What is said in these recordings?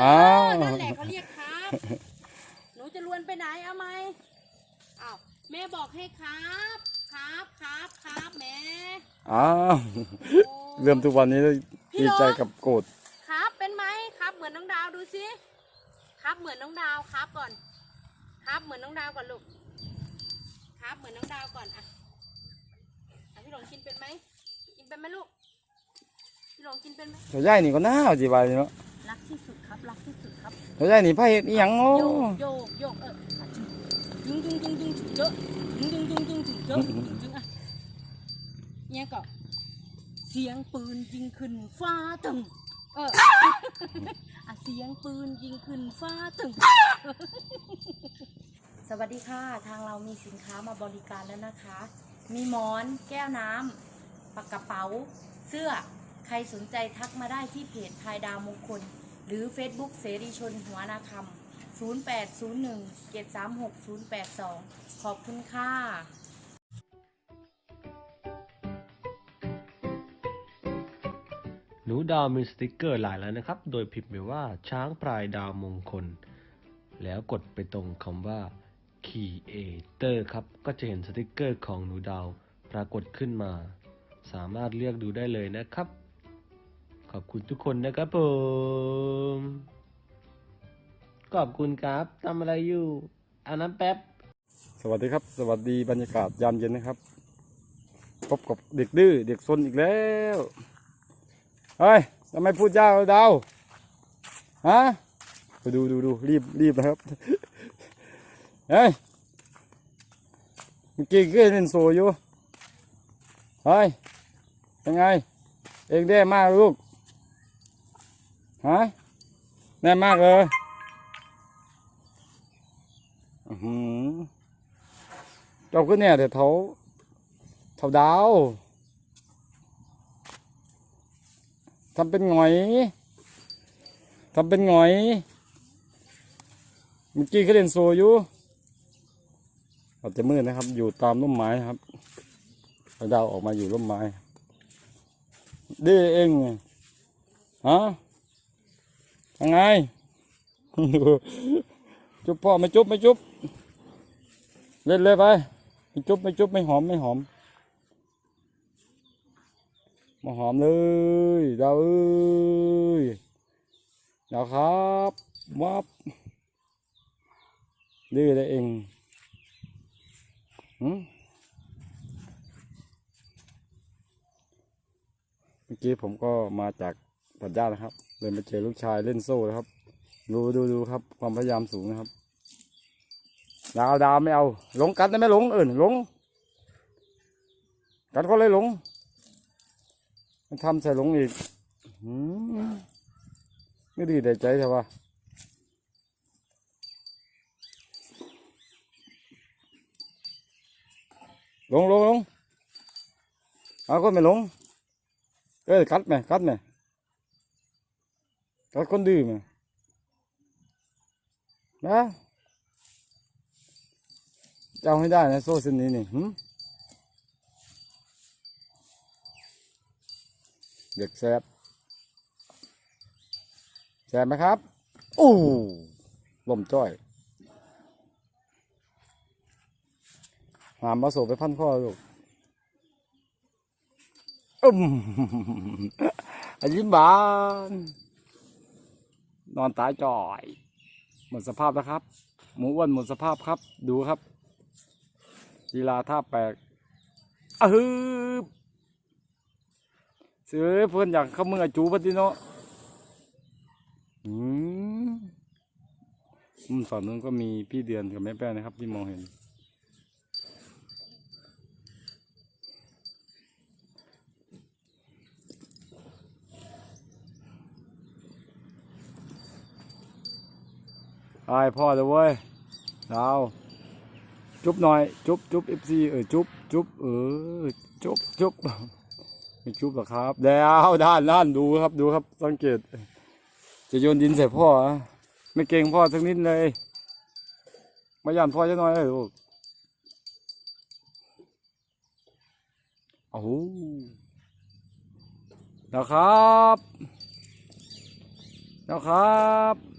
อ้าว นั่นแหละเขาเรียกครับ หนูจะลวนไปไหนเอาไหมอ้าวแม่บอกให้ครับ ครับครับครับแม่อ้าวโอ้เริ่มทุกวันนี้พี่ดีน้องใจกับโกรธครับเป็นไหมครับ เหมือนน้องดาวดูสิครับเหมือนน้องดาวครับก่อน ครับเหมือนน้องดาวก่อนลูกครับเหมือนน้องดาวก่อนอะอะพี่หลงกินเป็นไหมกินเป็นไหมลูกพี่หลงกินเป็นไหมเขาย่ายนี่ก็น่าจีบายเนาะ รักที่สุดครับ รักที่สุดครับเขาย่ายนี่ไพ่เฮ็ดอีหยังโอ้โยกโยกโยกเอออะจึงจึงจึงจึงจึงเยอะจึงจึงจึงจึงจึงเยอะจึงจึงอะเนี่ยก็เสียงปืนยิงขึ้นฟ้าตึงเอออะเสียงปืนยิงขึ้นฟ้าตึงสวัสดีค่ะ ทางเรามีสินค้ามาบริการแล้วนะคะ มีหมอน แก้วน้ำปากกระเป๋า เสื้อ ใครสนใจทักมาได้ที่เพจพายดาวมงคล หรือ Facebook เสรีชนหัวนาคำ0801 736 082 ขอบคุณค่ะหนูดาวมีสติกเกอร์หลายแล้วนะครับ โดยพิมพ์ไปว่าช้างพลายดาวมงคล แล้วกดไปตรงคำว่า Creator ครับ ก็จะเห็นสติกเกอร์ของหนูดาวปรากฏขึ้นมา สามารถเลือกดูได้เลยนะครับ ขอบคุณทุกคนนะครับผม ขอบคุณครับทำอะไรอยู่อาบน้ำแป๊บ สวัสดีครับ สวัสดีบรรยากาศยามเย็นนะครับ พบกับเด็กดื้อเด็กซนอีกแล้ว เฮ้ยทำไมพูดยาวดาวฮะไปดูดูดูรีบรีบนะครับ เฮ้ยเมื่อกี้ก็เล่นโซอยู่ เฮ้ย ยังไง เองได้มากลูก ฮะได้มากเลยอือหือเจ้าก็เนี่ยแต่เท้าเท้าดาวทำเป็นหงอยทำเป็นหงอยเมื่อกี้เขาเล่นโซอยู่อาจจะมืดนะครับ อยู่ตามร่มไม้ครับเท้าดาวออกมาอยู่ร่มไม้ดีเองฮะ ยังไง จุ๊บพ่อไม่จุ๊บไม่จุ๊บเล่นเลยไปไม่จุ๊บไม่จุ๊บไม่หอมไม่หอมมาหอมเลยดาวเอ้ยดาวครับวับดื้อได้เองเมื่อกี้ผมก็มาจากตัดหญ้านะครับ เลยมาเจอลูกชายเล่นโซ่นะครับ ดูดูดูครับ ความพยายามสูงนะครับ ดาวดาวไม่เอาหลงกัดได้ไหมหลงเออหลง กัดก็เลยหลง มันทำใส่หลงอีกไม่ดีแต่ใจใช่ปะหลงหลงหลงเอาคนไม่หลง เอ้ยกัดไหมกัดไหม กัดคนดื้อไหมนะจะเอาให้ได้นะโซ่เส้นนี้นี่หเด็กแซบแซบไหมครับอู้ลมจ้อยหามมาโสไปพันข้อลูกอืมอันยิ้มบาน นอนตายจ่อยหมดสภาพแล้วครับ หมูอ้วนหมดสภาพครับ ดูครับกีฬาท่าแปลกอฮึบเสือเพื่อนอยากเข้ามือจูปฏิโนะอืมมุมฝั่งนู้นก็มีพี่เดือนกับแม่แป้นะครับที่มองเห็น ไอ้พ่อเลยเว้ยดาวจุ๊บหน่อย จุ๊บจุ๊บเอฟซีเออจุ๊บจุ๊บเออจุ๊บจุ๊บไม่จุ๊บหรอกครับเดี๋ยวด้านด้านดูครับดูครับสังเกต จะโยนดินใส่พ่อไม่เก่งพ่อสักนิดเลยมาย่านพ่อจะน้อยเลยลูกโอ้โหนะครับเจ้าครับ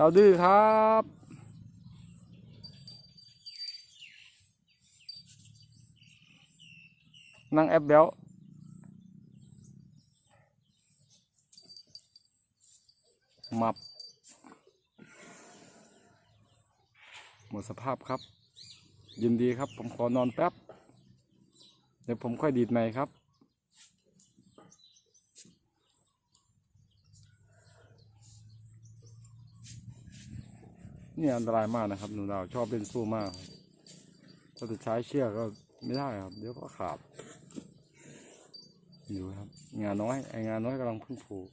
เจ้าดื้อครับนั่งแอปเบลมับ หมดสภาพครับ ยินดีครับ ผมขอนอนแป๊บ เดี๋ยวผมค่อยดีดใหม่ครับ นี่อันตรายมากนะครับ หนูดาวชอบเล่นสู้มากถ้าจะใช้เชือกก็ไม่ได้ครับ เดี๋ยวก็ขาดอยู่ครับ งานน้อยไองานน้อยกำลังพึ่งผูก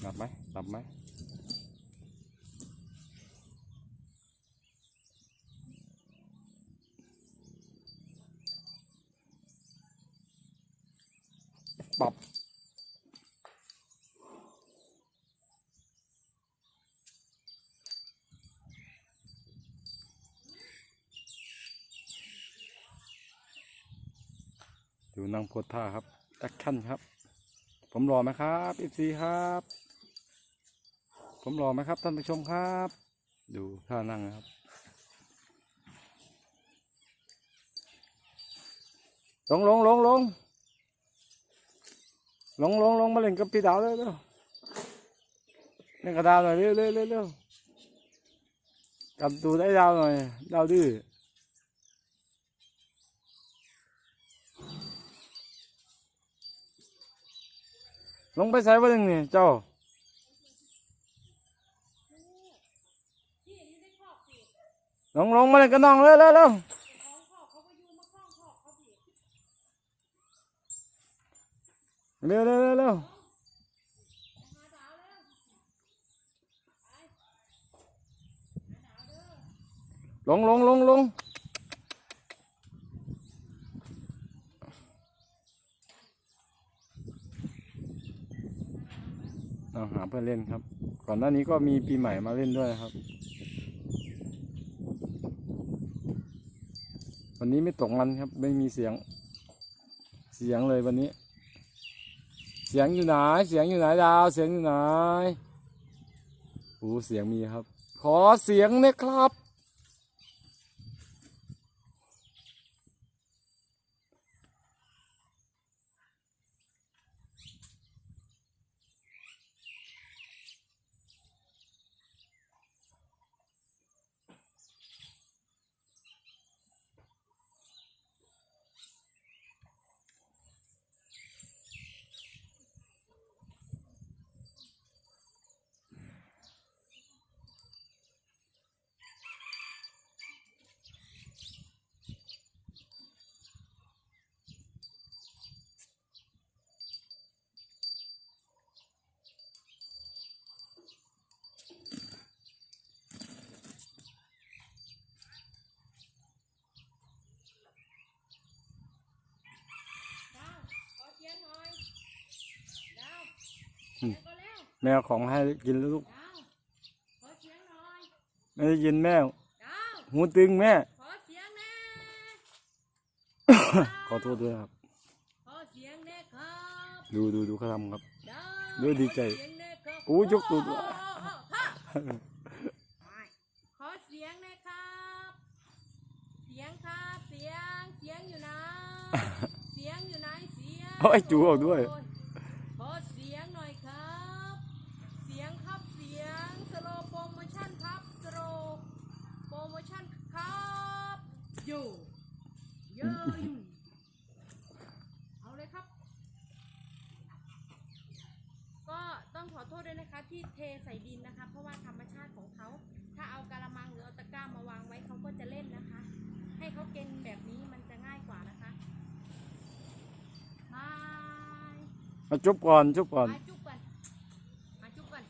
หลับไหมหลับไหมปรั บดูนั่งโพสท่าครับแอคชั่นครับ ผมรอไหมครับอีซีครับ ผมรอไหมครับท่านผู้ชมครับ ดูท่านั่งครับลงลงลงลงลงลงลงมาเล่นกับพี่ดาวเร็วเร็วเล่นกับดาวหน่อยเร็วเร็วเร็วเร็วกับตูได้ดาวหน่อยดาวดื้อ ลงไปใส่บ่หนึ่งนี่เจ้าลงลงมาเลยกันน้องเร็วเร็วเร็วเร็วเร็วเร็วเร็วลงลงลงลง เพื่อเล่นครับ ก่อนหน้านี้ก็มีปีใหม่มาเล่นด้วยนะครับ วันนี้ไม่ตกมันครับ ไม่มีเสียง เสียงเลยวันนี้ เสียงอยู่ไหน เสียงอยู่ไหนดาว เสียงอยู่ไหนโอ้เสียงมีครับ ขอเสียงนะครับ ขอเสียงหน่อยดาว อืม เดี๋ยวก็ แล้วแมวของให้กินแล้วลูกดาวขอเสียงหน่อยไม่ได้ยินแม่ดาวหูตึงแม่ ขอเสียงแน่ขอโทษด้วยครับขอเสียงแน่ครับ ดูดูดูเขาทำครับดาวด้วยดีใจขอเสียงแน่ครับอู้ยกตัวด้วยโอ้โหฮะขอเสียงแน่ครับ เสียงครับ เสียง เสียงอยู่ไหน เสียงอยู่ไหน เสียงเอาไอ้จูออกด้วย ครับโยโยยูเอาเลยครับ ก็ต้องขอโทษด้วยนะคะที่เทใส่ดินนะคะ เพราะว่าธรรมชาติของเขา ถ้าเอากระมังหรือเอาตะกร้ามาวางไว้เขาก็จะเล่นนะคะ ให้เขาเก่งแบบนี้มันจะง่ายกว่านะคะบายมาจุบก่อนจุบก่อนมาจุ๊บก่อนมาจุ๊บก่อน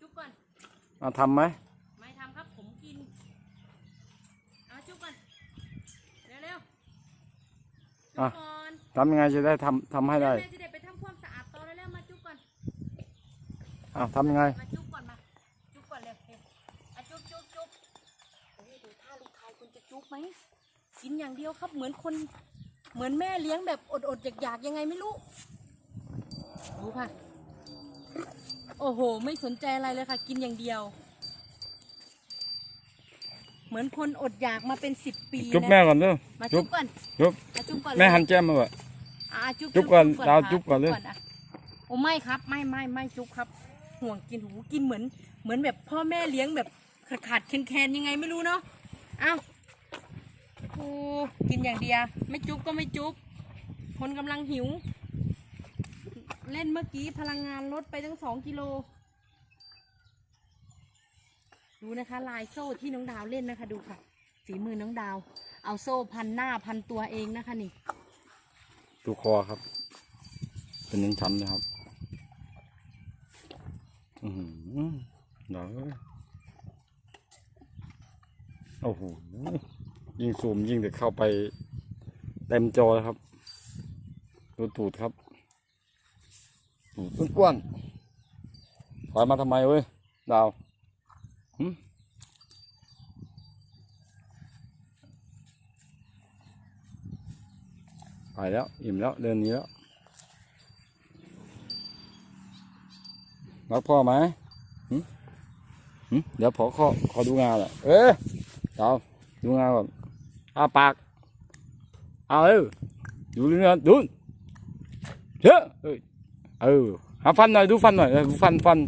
จุ๊บก่อนมาทำไหม ไม่ทำครับผมกิน เอาจุ๊บก่อน เร็ว ๆจุ๊บก่อนทำยังไงจะได้ทำทำให้ได้ แม่จะได้ไปทำความสะอาดต่อเร็วๆมาจุ๊บก่อนอ้าวทำยังไง มาจุ๊บก่อนมา จุ๊บก่อนเร็วเร็วอะจุ๊บจุ๊บจุ๊บโอ้ยดูท่าลูกชายคุณจะจุ๊บไหมกินอย่างเดียวครับ เหมือนคน เหมือนแม่เลี้ยงแบบอดๆอยากๆยังไงไม่รู้ ดูค่ะ โอ้โห ไม่สนใจอะไรเลยค่ะ กินอย่างเดียวเห มือนคนอดอยากมาเป็นสิบปีจุ๊บนะแม่ก่อนเด้อมาจุ๊จุ๊บบก่อนจุ๊บมาจุ๊บก่อนแม่เลยหันแก้มมาว่ะอ่าจุ๊บจุ๊บก่อนค่ะดาวจุ๊บก่อนเลยะโอ้ไม่ครับ ไม่ไม่ไม่จุ๊บครับ ห่วงกินหูกินเหมือน เหมือนแบบพ่อแม่เลี้ยงแบบขาดขาดๆแคนแคนๆยังไงไม่รู้เนาะเอ้าโอ้กินอย่างเดียวไม่จุ๊บก็ไม่จุ๊บคนกำลังหิว เล่นเมื่อกี้พลังงานลดไปตั้งสองกิโล ดูนะคะลายโซ่ที่น้องดาวเล่นนะคะ ดูค่ะฝีมือน้องดาว เอาโซ่พันหน้าพันตัวเองนะคะนี่ดูคอครับ เป็นชั้นชั้นนะครับ อือหือเดี๋ยวโอ้โหยิ่งซูมยิ่งเด็กเข้าไปเต็มจอแล้วครับ ดูตูดครับตูดอ้วนๆถอยมาทำไมเว้ย ดาว ไปแล้ว อิ่มแล้ว เดินนี้แล้วรักพ่อไหมหหเดี๋ยวพอขอขอดูงานแหละเอ้ยดาวดูงานก่อนอ้าปาก เอาเออดูเรื่องดูเชื่อเอ้ยเอหาฟันหน่อยดูฟันหน่อยดูฟันฟัน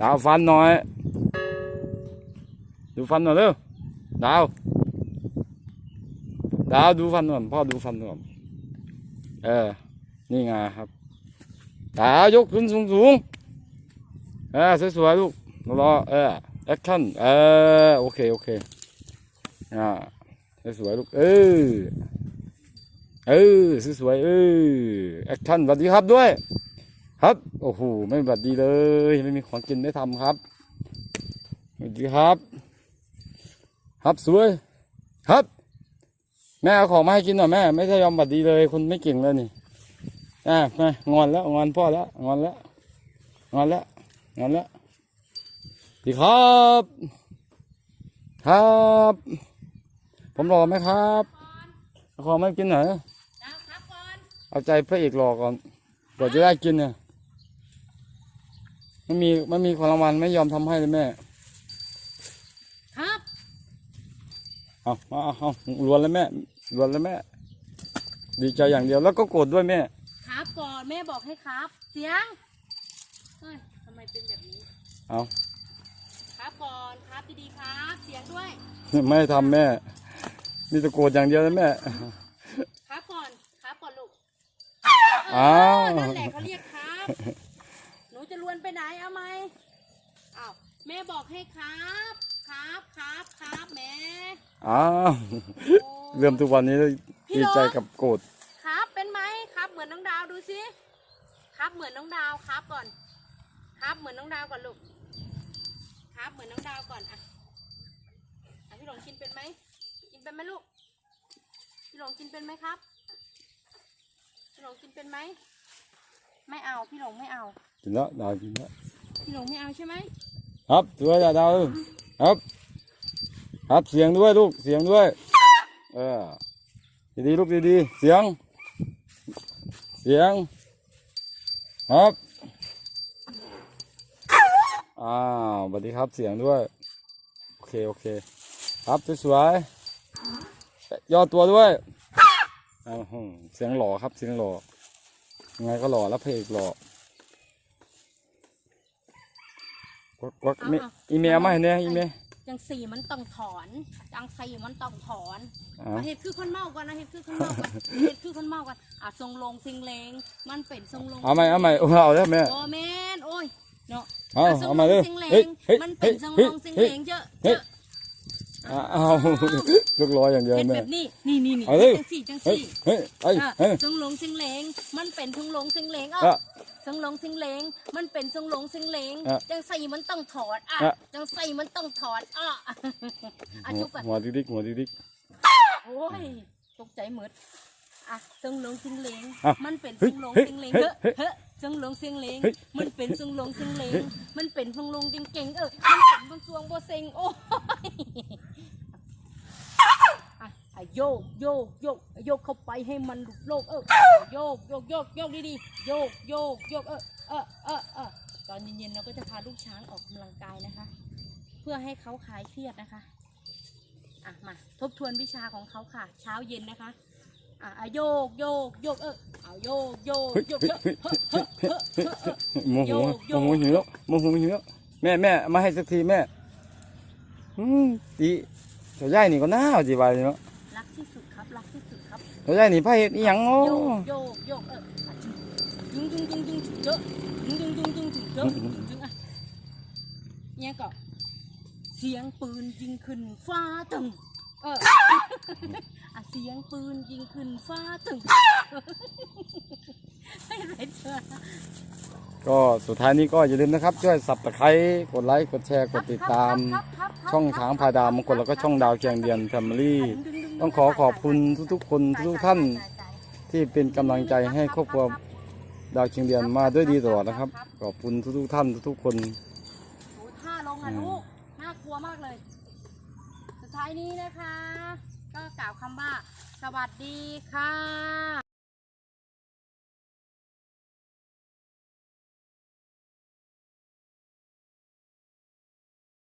ดาวฟันหน่อย ดูฟันหน่อยเร็วดาวดาวดูฟันหน่อยพ่อดูฟันหน่อย เออ นี่ไงครับดายกขึ้นสูงสูงเออสวยๆลูกรอเออแอคชั่นเออโอเคโอเคอ่าสวยๆลูกเออเออสวยๆเออแอคชั่นสวัสดีครับด้วย ครับโอ้โหไม่สวัสดีเลย ไม่มีของกินได้ทำครับสวัสดีครับ ครับสวยครับ แม่เอาของมาให้กินหน่อยแม่ ไม่ใช่ยอมบัดดีเลยคนไม่เก่งเลยนี่อะมางอนแล้วงอนพ่อแล้วงอนแล้วงอนแล้วงอนแล้วดีครับ ครับ ผมรอไหมครับเอาของมาให้กินหน่อยเอาใจพระเอกรอก่อนกว่าจะได้กินเนี่ยมันมีมันมีของรางวัลไม่ยอมทำให้เลยแม่ ครับ เอาเอาเอาเอาลวนแล้วแม่ลวนแล้วแม่ ดีใจอย่างเดียวแล้วก็โกรธด้วยแม่ ครับก่อนแม่บอกให้ครับ เสียงเฮ้ยทำไมเป็นแบบนี้ เอาครับก่อนครับดีๆครับ เสียงด้วย ไม่ให้ทำแม่ มีแต่โกรธอย่างเดียวเลยแม่ ครับก่อนครับก่อนลูกอ้าวเนั่นแหละเขาเรียกครับ หนูจะลวนไปไหนเอาไหมอ้าวแม่บอกให้ครับ ครับครับครับแม่อ้าวโอ้เริ่มทุกวันนี้พี่ดีโรใจกับโกรธครับเป็นไหมครับเหมือนน้องดาวดูสิครับเหมือนน้องดาวครับก่อน ครับเหมือนน้องดาวก่อนลูกครับเหมือนน้องดาวก่อนอะอะพี่หลงกินเป็นไหมกินเป็นไหมลูกพี่หลงกินเป็นไหมครับพี่หลงกินเป็นไหมไม่เอาพี่หลงไม่เอากินแล้วดาวกินแล้วพี่หลงไม่เอาใช่ไหมครับสวยจ้ะดาว ครับ ครับเสียงด้วยลูกเสียงด้วย เออดีๆลูกดีๆเสียง เสียง ครับอ้าวสวัสดีครับเสียงด้วย โอเคโอเค ครับสวยๆย่อตัวด้วยอ้าวหืมเสียงหล่อครับเสียงหล่อยังไงก็หล่อแล้วเพลงหล่อ วักวักเมอีเมลมาให้เนี่ยอีเมลจังสี่มันต้องถอนจังสี่มันต้องถอนอ่าเอาเห็ดคือคนเมาก่อนนะเห็ดคือคนเมาก่อนเห็ดคือคนเมาก่อนอะทรงลงซิงเลงมันเป็นทรงลงเอาใหม่เอาใหม่เอาแล้วแม่โอแมนโอ้ยเนาะเอาอะทรงเอาลมาเลยงซิงเลเฮ้ยงเฮ้ยมันเฮ้เป็ยนทรงเฮ้ลยงซิงเฮ้เลยงเยอะเฮ้เยยอะ เอาลูกร้อยอย่างเดียวเห็ดแม่แบบนี้นี่นี่นี่เอาเลยจังสี่จังเฮ้ยสี่เฮ้ยเฮ้ยอะเฮ้ย ทรงลงซิงเลงมันเป็นทรงลงซิงเลงเออะอทรงลงซิงเลงมันเป็นทรงลงซิงเลงอะจังสี่มันต้องถอดอะอะ จังสี่มันต้องถอดอะอะจุ๊บก่อนหัวดิ๊กๆหัวดิ๊ก โอ้ยตกใจหมดอะเซิงหลงซิงเลงอะมันเป็นเฮ้เซิยงหลงเฮ้ยซิงเลงเฮ้เฮ้ยอเฮ้ย เฮ้อ เซิงหลงซิงเลงเฮ้ยมันเป็นเซิงหลงซิงเลงเฮ้ยมันเป็นเซิงหลงเก่งๆเออมันเป็นบนสวงบ่เซ็งโอ้ยอะอะอะโยกโยกโยกโยกเข้าไปให้มันหลุดโลกเออโยกโยกโยกโยกดีๆโยกโยกโยกเออเออเออเออตอนเย็นๆเราก็จะพาลูกช้างออกกำลังกายนะคะ เพื่อให้เขาคลายเครียดนะคะอะมาทบทวนวิชาของเขาค่ะ เช้าเย็นนะคะ อะอะโยกโยกโยกเออเอาโยกโยกเฮ้ยโยกเฮ้ยเฮ้ยเฮ้ยเฮ้ยเฮ้ยเฮ้ยเฮ้ยโมโหโยกโยโมกโหหิวแล้วโมโหหิวแล้วแม่แม่มาให้สักทีแม่อืมตีเจ้าย่ายนี่ก็น่าจีบายเนาะรักที่สุดครับรักที่สุดครับเจ้าย่ายนี่พาเฮ็ดอีหยังโอ้โยกโยกโยกเอออะจึงจึงจึงจึงจึงเจอะจึงจึงจึงจึงจึงเจอะจึงจึงอะเนี่ยก็เสียงปืนยิงขึ้นฟ้าตึงเออ อะเสียงปืนยิงขึ้นฟ้าตึงไม่ไรเธอก็สุดท้ายนี้ก็อย่าลืมนะครับ ช่วยสับตะไคร้กดไลค์กดแชร์กดติดตามครับครับครับช่องช้างพาดาวมงคลแล้วก็ช่องดาวเคียงเดียนแฟมิลี่ต้องขอขอบคุณทุกๆ คนทุกๆท่าน ที่เป็นกำลังใจให้ครอบครัวดาวเคียงเดียนมาด้วยดีตลอดนะครับ ขอบคุณทุกๆท่านทุกๆคน โอ้ท่าลงอะลูกน่ากลัวมากเลย สุดท้ายนี้นะคะ ก็กล่าวคำว่า สวัสดีค่ะ